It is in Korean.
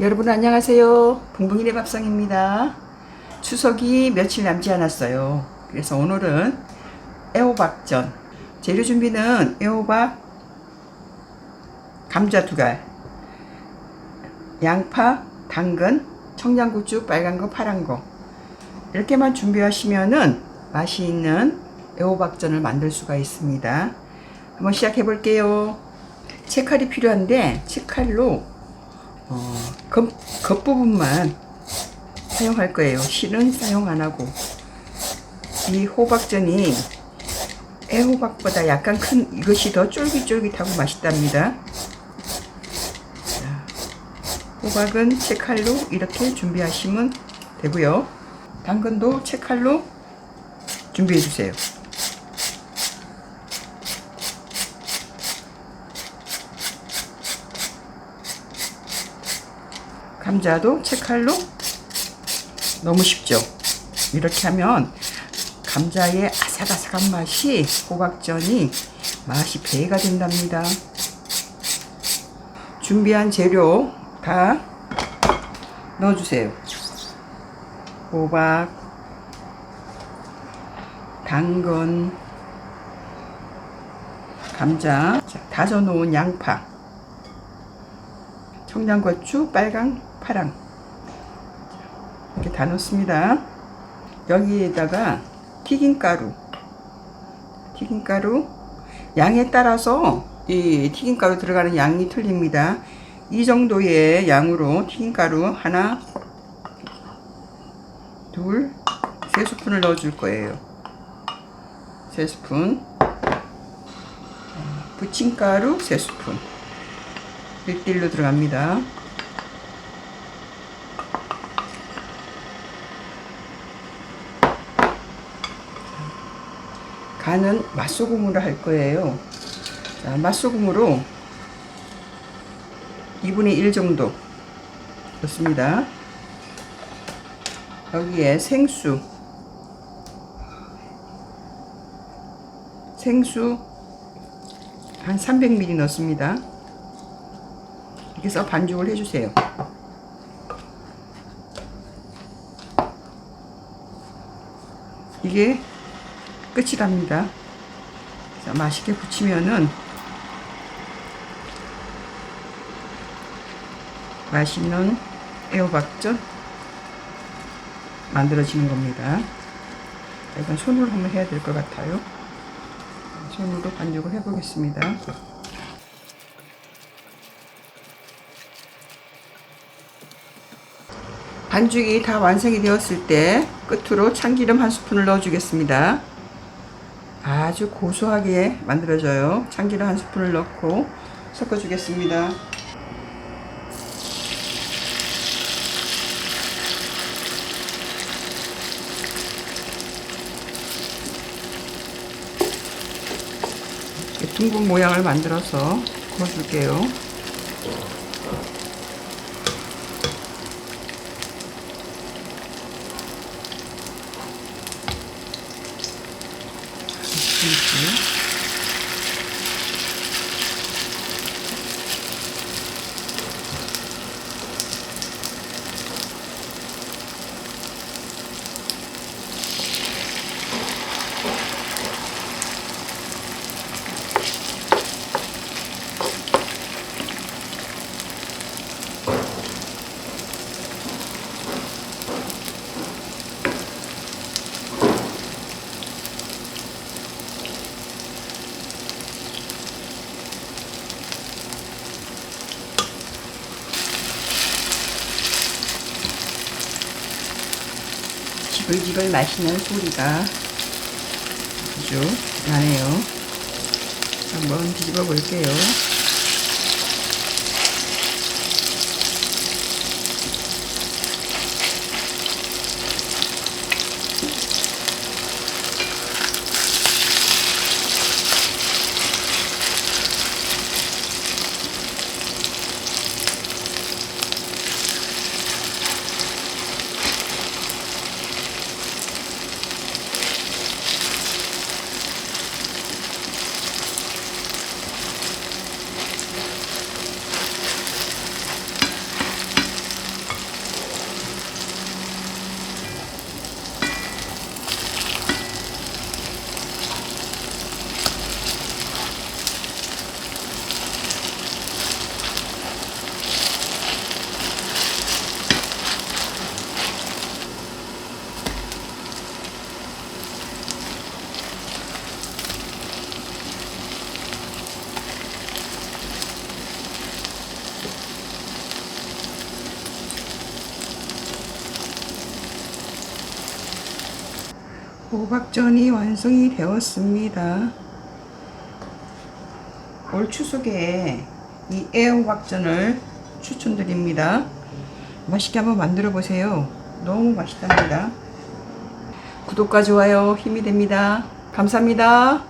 여러분 안녕하세요. 붕붕이네 밥상입니다. 추석이 며칠 남지 않았어요. 그래서 오늘은 애호박전. 재료 준비는 애호박, 감자 두 갈, 양파, 당근, 청양고추, 빨간 거, 파란 거. 이렇게만 준비하시면은 맛이 있는 애호박전을 만들 수가 있습니다. 한번 시작해 볼게요. 채칼이 필요한데 채칼로 어, 겉, 겉부분만 사용할 거예요. 실은 사용 안 하고. 이 호박전이 애호박보다 약간 큰 이것이 더 쫄깃쫄깃하고 맛있답니다. 자, 호박은 채칼로 이렇게 준비하시면 되고요. 당근도 채칼로 준비해 주세요. 감자도 채칼로 너무 쉽죠. 이렇게 하면 감자의 아삭아삭한 맛이 호박전이 맛이 배가 된답니다. 준비한 재료 다 넣어주세요. 호박, 당근, 감자, 자, 다져 놓은 양파, 청양고추, 빨강, 파랑 이렇게 다 넣습니다. 여기에다가 튀김가루, 튀김가루 양에 따라서 이 튀김가루 들어가는 양이 틀립니다. 이 정도의 양으로 튀김가루 하나, 둘, 세 스푼을 넣어 줄 거예요. 세 스푼, 부침가루 세 스푼, 1대1로 들어갑니다. 간은 맛소금으로 할 거예요. 자, 맛소금으로 2분의 1 정도 넣습니다. 여기에 생수, 생수 한 300ml 넣습니다. 이렇게 해서 반죽을 해주세요. 이게 끝이랍니다. 자, 맛있게 부치면은 맛있는 애호박전 만들어지는 겁니다. 이건 손으로 한번 해야 될 것 같아요. 손으로 반죽을 해보겠습니다. 반죽이 다 완성이 되었을 때 끝으로 참기름 한 스푼을 넣어주겠습니다. 아주 고소하게 만들어져요. 참기름 한 스푼을 넣고 섞어주겠습니다. 둥근 모양을 만들어서 구워줄게요. 김치. 지글지글 마시는 소리가 아주 나네요. 한번 뒤집어 볼게요. 호박전이 완성이 되었습니다. 올 추석에 이 애호박전을 추천드립니다. 맛있게 한번 만들어 보세요. 너무 맛있답니다. 구독과 좋아요 힘이 됩니다. 감사합니다.